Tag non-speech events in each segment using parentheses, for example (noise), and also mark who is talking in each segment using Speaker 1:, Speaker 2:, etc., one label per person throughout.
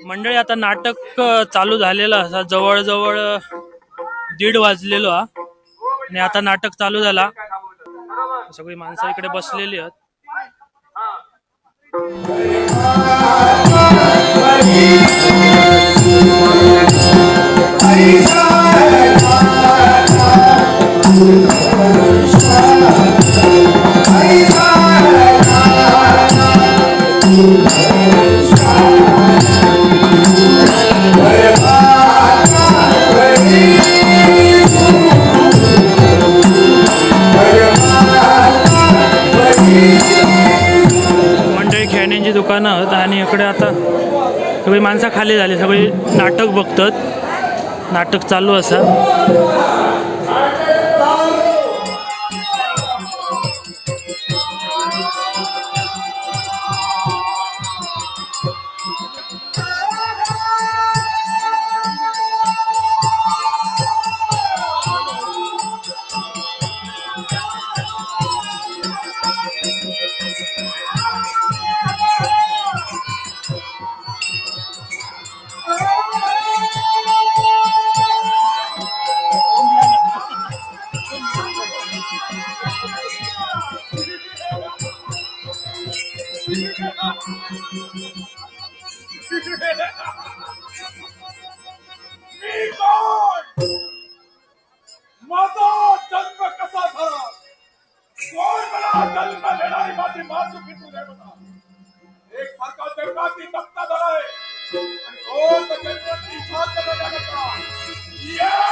Speaker 1: मंडळी आता नाटक चालू झालेलं असा जवळजवळ दीड वाजलेलो हा आणि आता नाटक चालू झाला सगळी माणसं इकडे बसलेली आहेत आता सगळी माणसं खाली झाली सगळी नाटक बघतात. नाटक चालू असा. Yeah!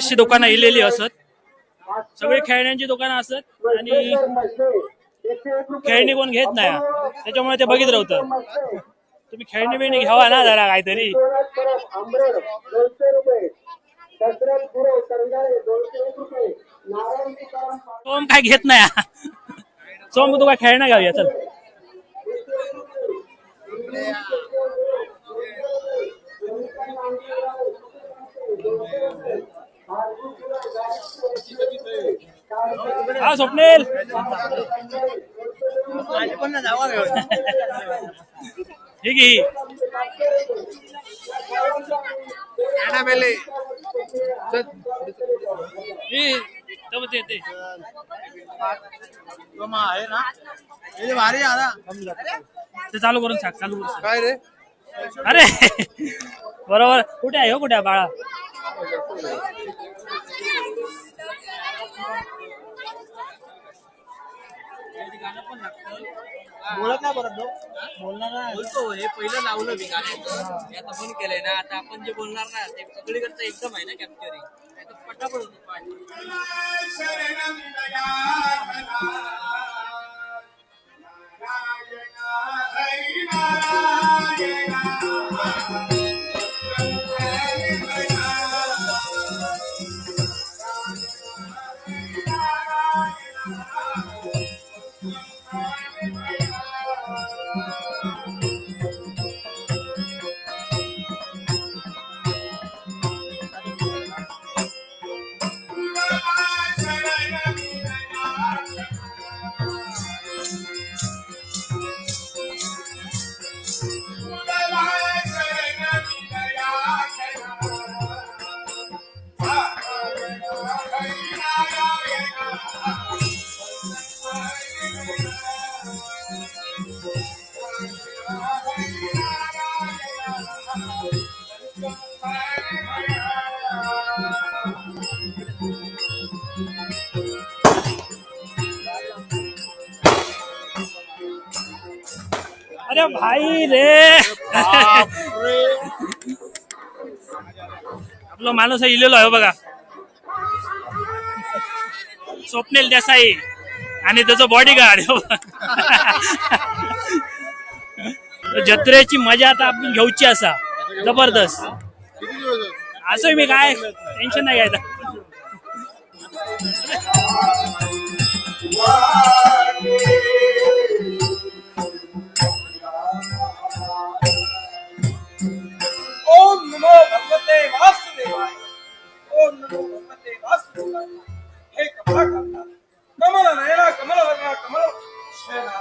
Speaker 1: बरीचशी दुकानं इलेली असत. सगळी खेळण्यांची दुकानं असत आणि खेळणी कोण घेत नाही. त्याच्यामुळे ते बघित राहतं तुम्ही खेळणी बिळणी घ्यावा ना जरा काहीतरी. सोम काय घेत नाही. सोम तुका खेळणं घ्यावी चल. Thank you.
Speaker 2: हा स्वप्नील. ठीक आहे. मेले
Speaker 3: आहे ना हे भारी आला
Speaker 2: ते चालू करून सांग चालू करून
Speaker 3: काय रे?
Speaker 2: अरे बरोबर. कुठे आहे हो कुठे आहे बाळा?
Speaker 3: बोलत नाही परत. बोलणार नाही.
Speaker 1: बोलतो हे पहिलं लावलं मी गाण्याचं हे आता बंद केलंय ना आता आपण जे बोलणार ना ते सगळीकडचं एकदम आहे ना कॅप्चरिंग पटापट होतं
Speaker 2: आपला माणूस इलेलो आहे हो बघा. स्वप्नेल देसाई आणि त्याचं हो बॉडीगार्ड (laughs) जत्रेची मजा आता आपण घेऊची असा. जबरदस्त. असं मी काय टेन्शन नाही घ्यायचं
Speaker 4: ओम नमो भगवते वासुदेवाय ओम नमो भगवते वासुदेवाय. हे कमला कांता कमल नयना कमल वर्णा कमल शयना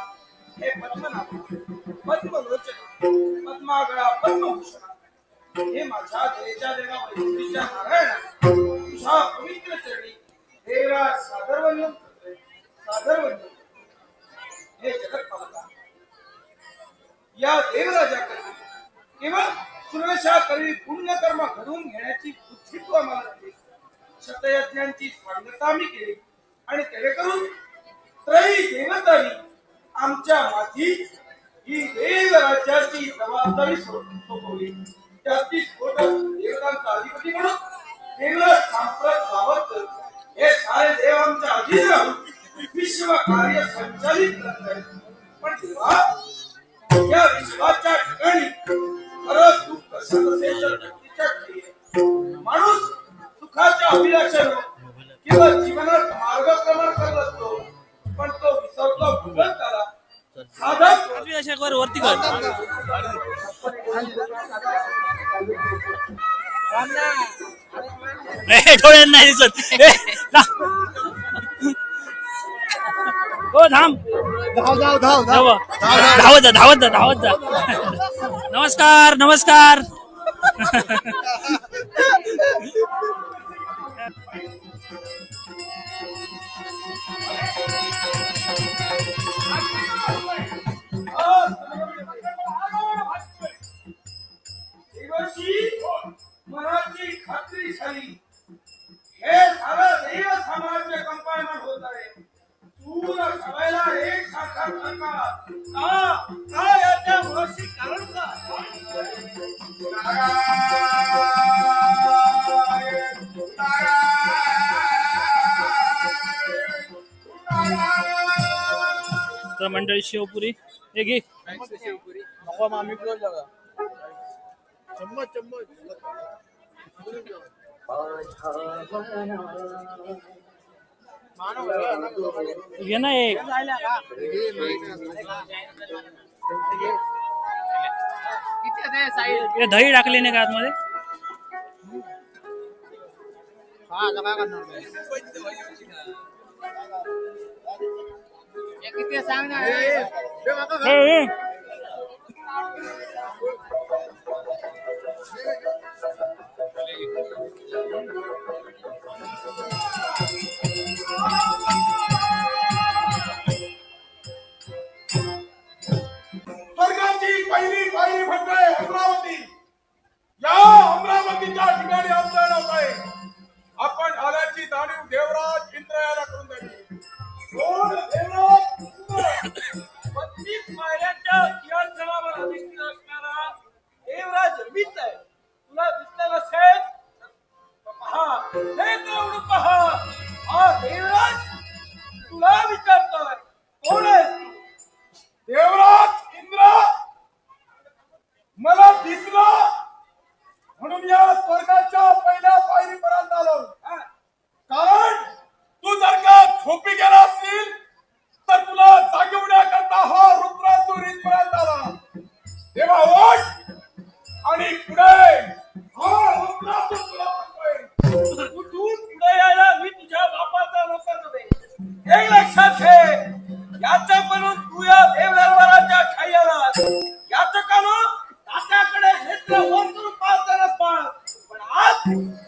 Speaker 4: हे पद्मनाभ पद्मलोचन पद्मागळा पद्मभूषण. हे माझ्या देच्या देवा वैष्णवीच्या नारायणा तुझ्या पवित्र चरणी देवा सादरवंदन करतोय सादरवंदन हे जगत पाहता. या देवराजाकडे केवळ पूर्वशा करी पुण्यकर्म घडून घेण्याची बुद्धी तू आम्हाला दिली शतयज्ञांची स्वागता मी केली. आणि त्याने करून त्रयी देवतांनी आमच्या माथी ही देव राज्याची जबाबदारी सोपवली. त्याची स्फोटक देवतांचा अधिपती म्हणून देवराज सांप्रत गावत हे सारे देव आमच्या अधीन राहून विश्व कार्य संचालित करत आहेत पण देवा या विश्वाच्या ठिकाणी असेल तर व्यक्तीच्या. माणूस सुखाच्या अभिलाषानं किंवा जीवनात मार्गक्रमण करत असतो पण तो विसरतो साधक
Speaker 2: वर वरती कर डोळ्यांना नाही दिसत. हो थांब.
Speaker 3: धाव धाव धाव
Speaker 2: धाव. धावत जा धावत जा धावत जा. नमस्कार नमस्कार.
Speaker 4: देवाची मनाची खात्री झाली. हे सारं देव समाज कंपायमान होत आहे. तू सगळ्याला एक साखर नका. का? का याच्या मुळाशी कारण का?
Speaker 2: तर मंडळी शिवपुरी. हे घे.
Speaker 3: नको मामी क्लोज जागा चम्मच चम्मच.
Speaker 2: घे दही टाकली नाही का आतमध्ये?
Speaker 1: किती सांग ना पहिली पायरी म्हणतोय अमरावती. या अमरावतीच्या ठिकाणी आमचा होत आहे. आपण आल्याची जाणीव देवराज इंद्रयाला करून द्यावी.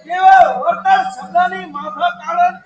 Speaker 1: કેવા વર્તન શબ્દની માફક કારણ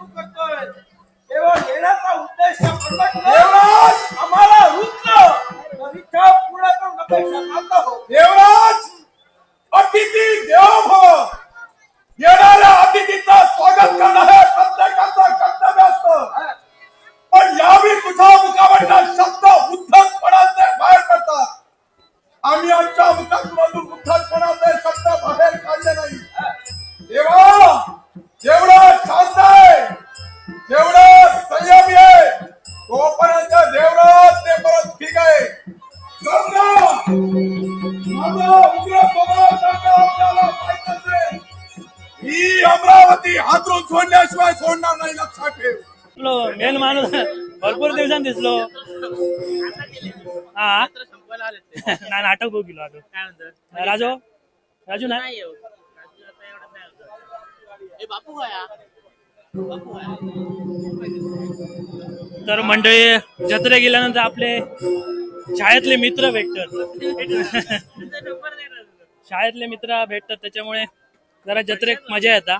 Speaker 1: नाही लक्षात ठेव.
Speaker 2: मेन माणूस भरपूर दिवसांनी दिसलो. हा? नाही नाटक बघू गेलो आता. राजू? राजू
Speaker 3: ना?
Speaker 2: तर मंडळी जत्रे गेल्यानंतर आपले शाळेतले मित्र भेटतात. (laughs) शाळेतले मित्र भेटतात त्याच्यामुळे जरा जत्रेत मजा येतात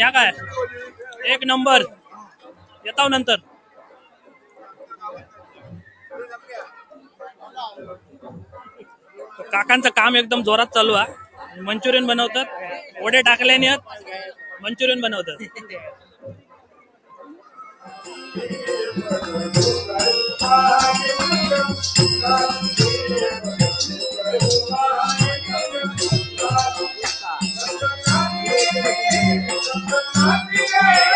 Speaker 3: ह्या
Speaker 2: काय? एक नंबर. येताव नंतर. काकांचं काम एकदम जोरात चालू आहे. मंचुरियन बनवतात. वडे टाकल्याने मंचुरियन बनवतात.
Speaker 1: Sunday.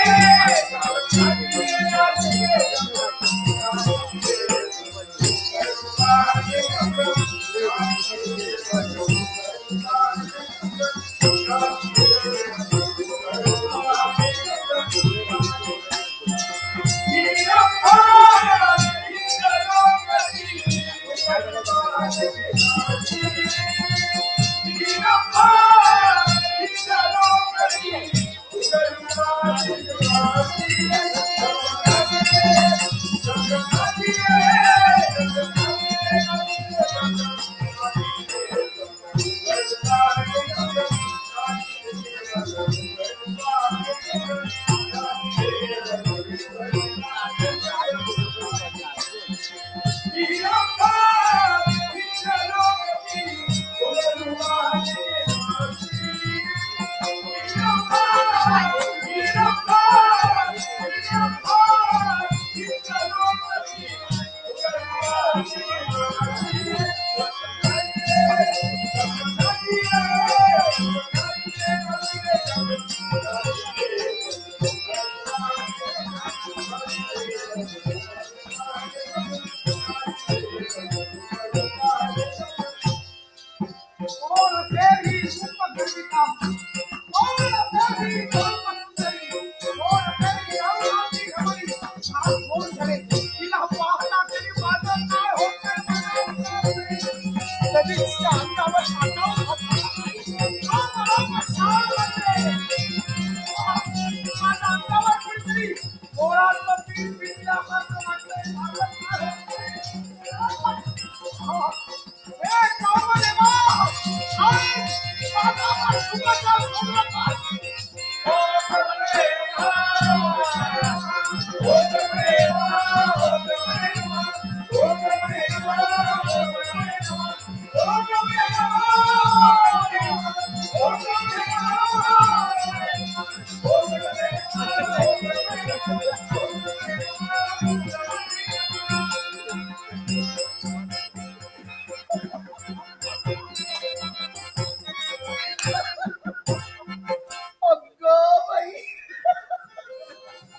Speaker 5: कोण फेरी उपकृतिका कोण फेरी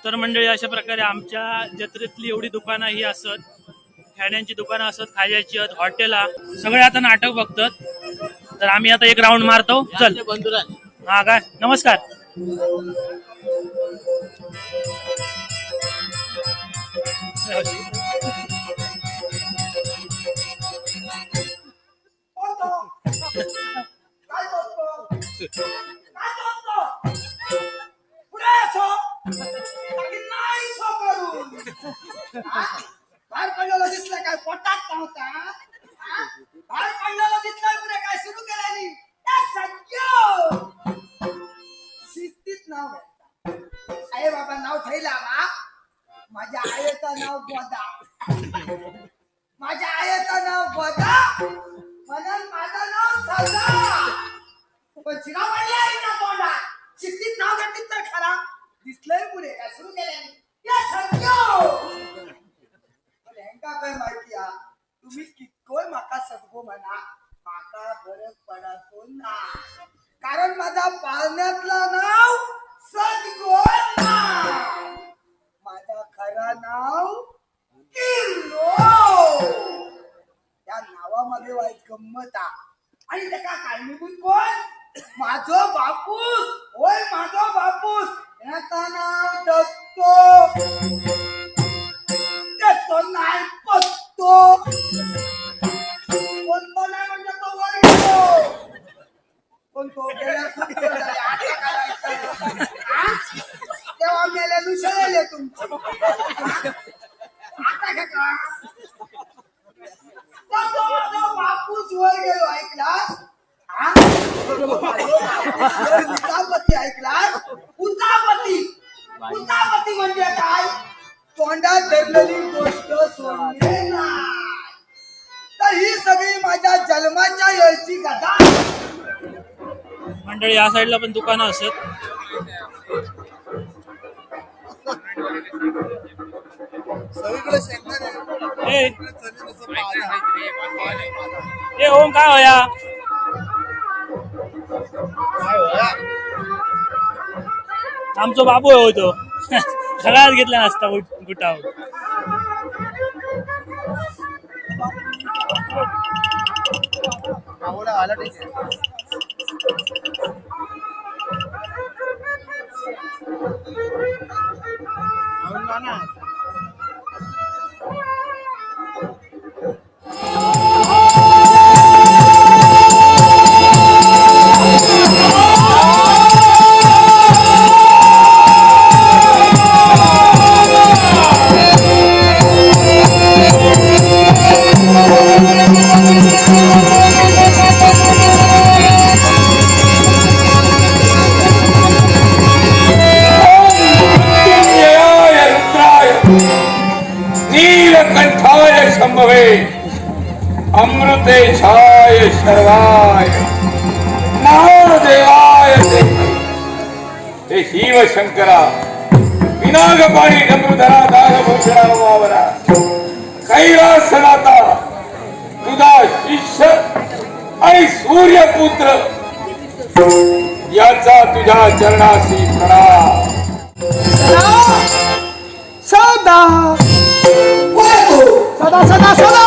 Speaker 5: तर
Speaker 6: मंडळी अशा प्रकारे आमच्या जत्रेतली एवढी दुकानं ही असत खेळण्यांची दुकानं असत खायची हॉटेला सगळे आता नाटक बघतात. तर आम्ही आता एक राऊंड मारतो. चल.
Speaker 3: बंधुराज.
Speaker 6: हा काय? नमस्कार.
Speaker 5: काय करतो काय करतो पुढे असो बाकी नाही सो करून हा? बाहेर पडलेलं दिसलं काय पोटात नव्हता हा? बाहेर पडलेलं दिसलं
Speaker 6: abordagem 哥 साईडला पण दुकानं असत
Speaker 3: आहे.
Speaker 6: ए. ओम काय होया? आमचो बाबू होतो सगळ्यात घेतला नसता गुट- गुटावर
Speaker 3: आवडा आला ठीक आहे. não
Speaker 7: dá nada. नीलकंठाय शंभवे अमृते छाय शर्वाय महादेवाय ते। हे शिव शंकरा विनागपाणी डमृधरा दागभूषणा वावरा। कैलासनाथा तुझा शिष्य आणि सूर्यपुत्र। याचा तुझ्या चरणाशी प्रणाम।
Speaker 5: सदा सदा सदा सदा।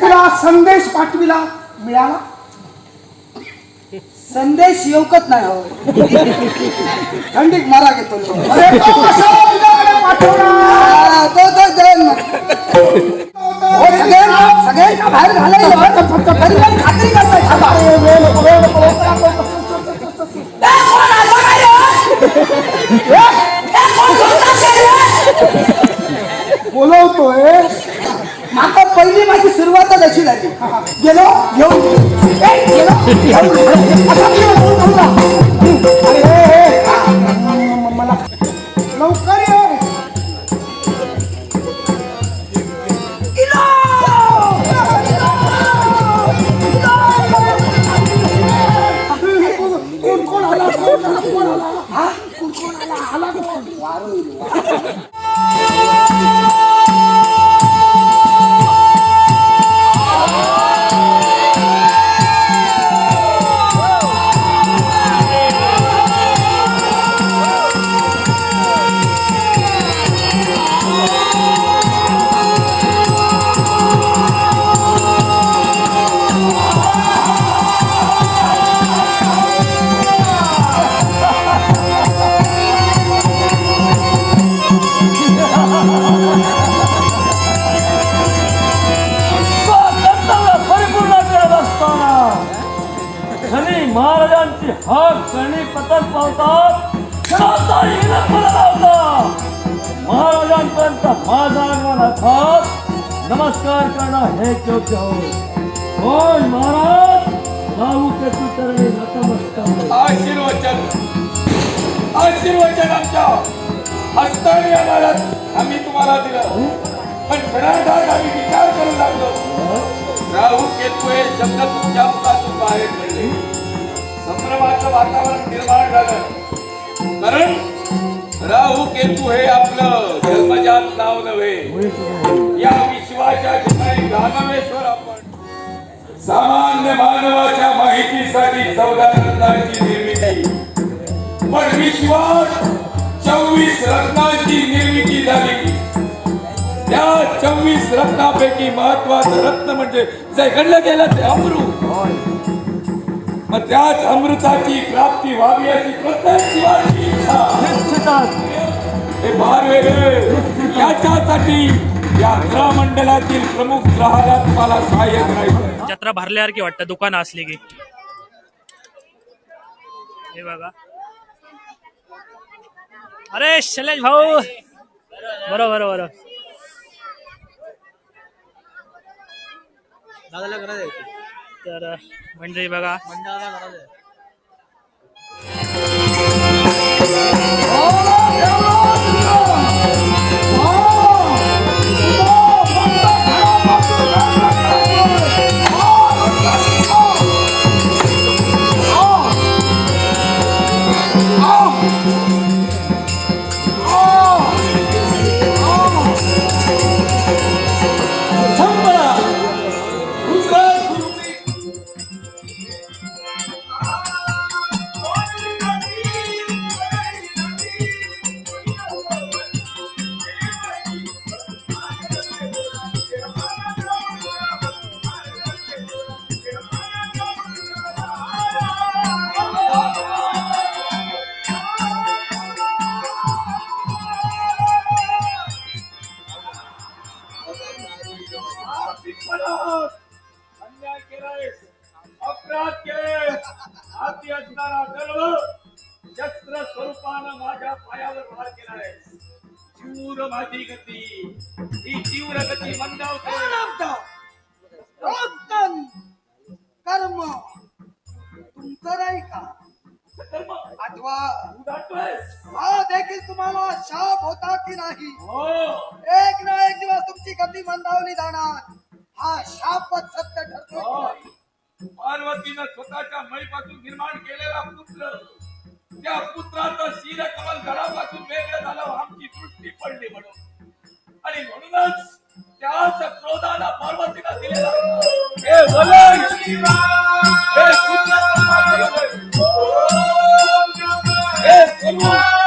Speaker 5: तुला संदेश पाठविला मिळाला?
Speaker 6: संदेश येऊकच नाही हो. थंडीत मारा घेतो
Speaker 5: तो
Speaker 6: तर सगळे- सगळ्यांना बाहेर घालायला तरी पण खात्री करताय.
Speaker 5: बोलवतोय.
Speaker 6: माका पहिली माझी सुरुवातच अशी झाली. गेलो घेऊन. गेलो
Speaker 8: करणं हे होय महाराज. राहू केतू चरणी नतमस्तक
Speaker 7: आशीर्वचन. आशीर्वचन आमच्या हस्ताने आम्हाला आम्ही तुम्हाला दिलं. पण आम्ही विचार करू लागलो. राहू केतू हे शब्द तुमच्या मुखातून बाहेर पडले. संभ्रमाचं वातावरण निर्माण झालं. कारण राहू केतू हे आपलं जन्मजात नाव नव्हे. या विश्वाच्या ठिकाणी दानवेश्वर आपण. सामान्य मानवाच्या माहितीसाठी चौदा रत्नांची निर्मिती. पण विश्वात चोवीस रत्नांची निर्मिती झाली. त्या चोवीस रत्नापैकी महत्वाचं रत्न म्हणजे जे गणलं गेलं ते अमृत. मग त्याच अमृताची प्राप्ती व्हावी अशी प्रत्येक जीवाची इच्छा. हे फार वेगळे. याच्यासाठी या ग्रहमंडलातील प्रमुख ग्रहाला तुम्हाला सहाय्य करायचं
Speaker 1: जत्रा भरल्यासारखी वाटतं दुकानं असली की. हे बघा. अरे शैलेश भाऊ. बरोबर बरोबर तर म्हणजे बघा.
Speaker 7: अन्याय
Speaker 6: हा देखील तुम्हाला शाप होता की नाही?
Speaker 7: हो.
Speaker 6: एक ना एक दिवस तुमची गती मंदावली जाणार. हा शापच सत्य ठरतो
Speaker 7: हो. पार्वतीनं स्वतःच्या मळीपासून निर्माण केलेला पुत्र. त्या पुत्राचं शिर कमल घरापासून वेगळं झालं आमची दृष्टी पडली म्हणून. आणि म्हणूनच त्याच क्रोधाला पार्वतीला दिलेला
Speaker 9: हे सूत्र परमात्मा. हे सर्व
Speaker 7: Thank